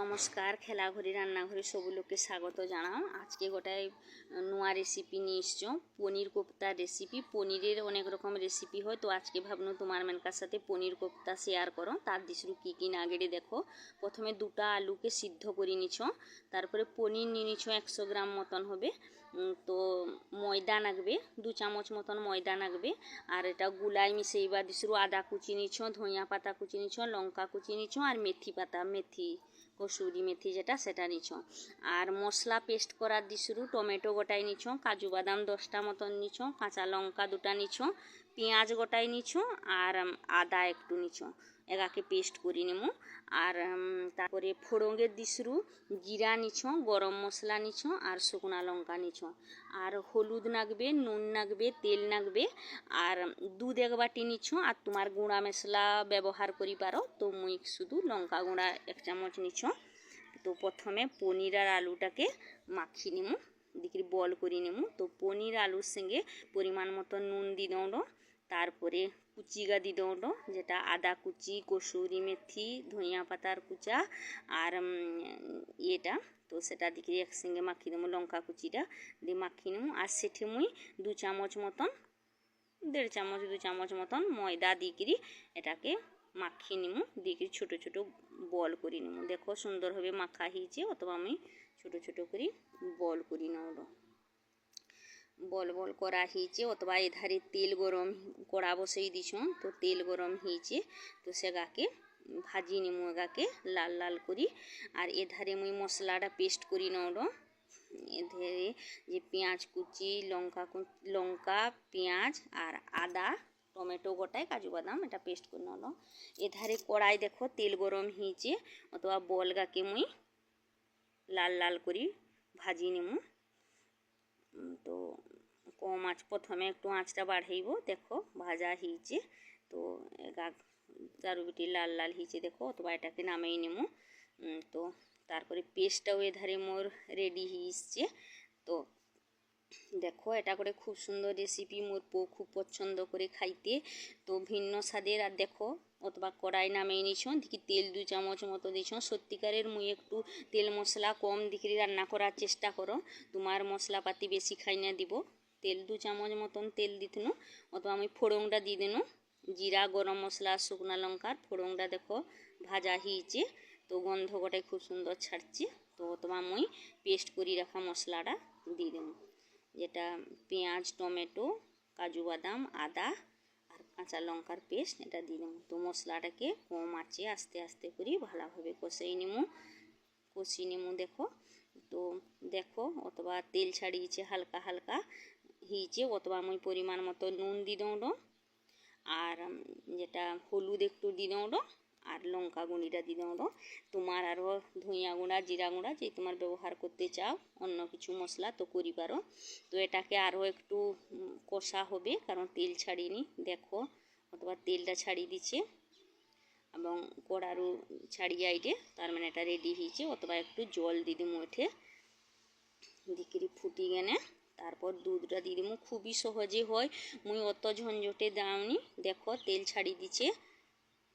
নমস্কার, খেলাঘরি, রান্নাঘরে সবু লোককে স্বাগত জানাও। আজকে গোটায় নোয়া রেসিপি নিয়ে এসছো। পনির কোপ্তার রেসিপি পনিরের অনেক রকম রেসিপি হয়, তো আজকে ভাবনো তোমার মেনকার সাথে পনির কোপ্তা শেয়ার করো। তার দিশরু কী কী নাগেড়ে দেখো। প্রথমে দুটা আলুকে সিদ্ধ করে নিছ। তারপরে পনির নিয়ে নিছ একশো গ্রাম মতন হবে। তো ময়দা লাগবে দু চামচ মতন ময়দা লাগবে আর এটা গুলাই মিশাইবা দিশরু আদা কুচি নিছ, ধনিয়া পাতা কুচি নিছ, লঙ্কা কুচি নিছ, আর মেথি পাতা, মেথি, কসুরি মেথি যেটা সেটা নিছ। আর মশলা পেস্ট করার দিশুরু টমেটো গোটাই নিছ, কাজু বাদাম দশটা মতন নিছ, কাঁচা লঙ্কা দুটা নিছ, পেঁয়াজ গোটাই নিছ, আর আদা একটু নিছ। এগাকে পেস্ট করে নেব। আর তারপরে ফোড়ঙ্গের দিশুরু জিরা নিছ, গরম মশলা নিছ, আর শুকনা লঙ্কা নিছ। আর হলুদ নাগবে, নুন নাগবে, তেল নাগবে, আর দুধ এক বাটি নিছ, আর তোমার গুঁড়া মশলা ব্যবহার করি পারো, তো মুই শুধু লঙ্কা গুঁড়া এক চামচ নিছ। তো প্রথমে পনির আর আলুটাকে মাখি নিমু দিকে বল করে নিমু তো পনির আলুর সঙ্গে পরিমাণ মতো নুন দি দৌড়ো তারপরে কুচিগা দি দৌড়ো, যেটা আদা কুচি, কসুরি মেথি, ধনিয়া পাতার কুচা আর ইয়েটা। তো সেটা দিকে একসঙ্গে মাখি দেবো লঙ্কা কুচিটা দিয়ে মাখি নেব। আর সেঠে মুই দু চামচ মতন, দেড় চামচ, দু চামচ মতন ময়দা দিকরি এটাকে মাখিয়ে নিমু দিকরি ছোট ছোট বল করে নিমু দেখো সুন্দরভাবে মাখা হয়েছে, অথবা আমি ছোট ছোট করে বল করি নেব। বল বল করা হয়েছে, অথবা এধারে তেল গরম কড়া বসাই দিছ তো তেল গরম হয়েছে, তো সেগাকে ভাজি নিমু এগাকে লাল লাল করি, আর এধারে মুই মশলাটা পেস্ট করি নেব এধারে যে পেঁয়াজ কুচি, লঙ্কা লঙ্কা, পেঁয়াজ, আর আদা, টমেটো গোটায় কাজু বাদাম এটা পেস্ট করে নেব এধারে কড়াই দেখো তেল গরম হয়েছে, অথবা বলগাকে মুই লাল লাল করি ভাজি নেমু। তো কম আঁচ, প্রথমে একটু আঁচটা বাড়াইব, দেখো ভাজা হয়েছে তো গাগ চারুবিটি লাল লাল হয়েছে দেখো, অথবা এটাকে নামেই নেব তো তারপরে পেস্টটাও এধারে মোর রেডি হয়ে এসছে তো দেখো, এটা করে খুব সুন্দর রেসিপি মোর বউ খুব পছন্দ করে খাইতে। তো ভিন্ন স্বাদের, আর দেখো, অথবা কড়াই নামিয়ে নিছ, দেখি তেল দু চামচ মতো দিছ। সত্যিকারের মুই একটু তেল মশলা কম দিকরি রান্না করার চেষ্টা করো, তোমার মশলাপাতি বেশি খাই না দিব। তেল দু চামচ মতন তেল দিতনু, অথবা আমি ফোড়ংটা দিয়ে দিনু। জিরা, গরম মশলা, শুকনা লঙ্কার ফোড়ংটা দেখো, ভাজা হয়েছে তো গন্ধ গোটাই খুব সুন্দর ছাড়ছে। তো অথবা মুই পেস্ট করে রাখা মশলাটা দিয়ে দেবো যেটা পেঁয়াজ, টমেটো, কাজু বাদাম, আদা আর কাঁচা লঙ্কার পেস্ট, এটা দিয়ে দেবো তো মশলাটাকে কম আছে আস্তে আস্তে করে ভালোভাবে কষাই নিমু কষি নিমু দেখো। তো দেখো, অথবা তেল ছাড়িয়েছে হালকা হালকা হয়েছে, অথবা আমি পরিমাণ মতো নুন দিয়ে দৌড়ো আর যেটা হলুদ একটু দিয়ে দৌড়ো আর লঙ্কা গুঁড়িটা দিয়ে দৌড়ো তোমার আরও ধনিয়া গুঁড়া, জিরা গুঁড়া যে তোমার ব্যবহার করতে চাও, অন্য কিছু মশলা তো করি পারো। তো এটাকে আরও একটু কষা হবে, কারণ তেল ছাড়িনি, দেখো। অথবা তেলটা ছাড়িয়ে দিচ্ছে। এবং কড়ারও ছাড়িয়ে আইডে তার মানে এটা রেডি হয়েছে। অথবা একটু জল দিয়ে দিমু ওঠে দিকিরি ফুটি গেনে। তারপর দুধটা দিয়ে দিমু খুবই সহজে হয়। মুই অত ঝঞ্ঝটে দাওনি। দেখো, তেল ছাড়ি দিছে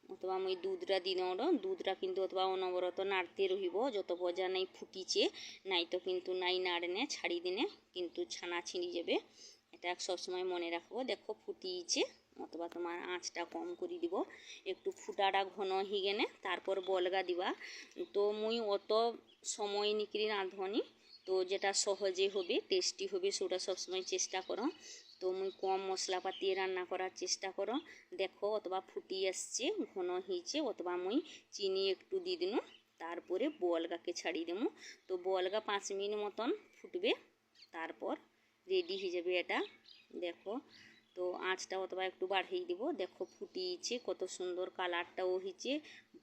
অথবা মুই দুধটা দি দৌড় দুধটা কিন্তু অথবা অনবরত নাড়তে রহিব। যত বজা নাই ফুটিছে, নাই তো কিন্তু নাই নাড়নে, ছাড়ি দিনে কিন্তু ছানা ছিঁড়ি যাবে। এটা সবসময় মনে রাখব। দেখো ফুটিয়েছে, অথবা তোমার আঁচটা কম করে দিব। একটু ফুটাটা ঘন গেলে তারপর বলগা দিবা। তো মুই অত সময় নিকরি রাঁধনি তো যেটা সহজে হবে, টেস্টি হবে, সেটা সবসময় চেষ্টা করো। তো মুই কম মশলাপাতি রান্না করার চেষ্টা করো। দেখো অথবা ফুটি আসছে ঘন হয়েছে, অথবা মুই চিনি একটু দিয়ে দিনু, তারপরে বলগাকে ছাড়িয়ে দেবো তো বলগা পাঁচ মিনিট মতন ফুটবে, তারপর রেডি হয়ে যাবে এটা। দেখো, তো আঁচটা অথবা একটু বাড়িয়ে দিব। দেখো ফুটিয়েছে, কত সুন্দর কালারটাও হয়েছে।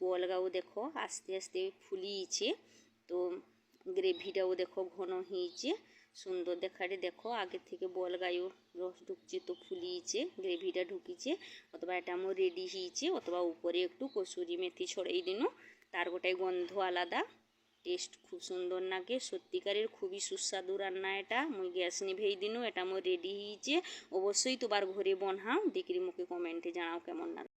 বলগাও দেখো আস্তে আস্তে ফুলিয়েছে, তো গ্রেভিটাও দেখো ঘন হয়েছে। সুন্দর দেখারে দেখো, আগে থেকে বল গায়েও রস ঢুকছে তো ফুলিয়েছে, গ্রেভিটা ঢুকিছে, অথবা এটা আমার রেডি হয়েছে, অথবা উপরে একটু কসুরি মেথি ছড়াই দিন, তার গোটাই গন্ধ আলাদা। টেস্ট খুব সুন্দর লাগে সত্যিকারের খুবই সুস্বাদু রান্না এটা, মুই গ্যাস নিভেই দিনু, এটা মোর রেডি হয়েছে। অবশ্যই তোমার ঘরে বনহাও দেখি মুখে কমেন্টে জানাও কেমন লাগে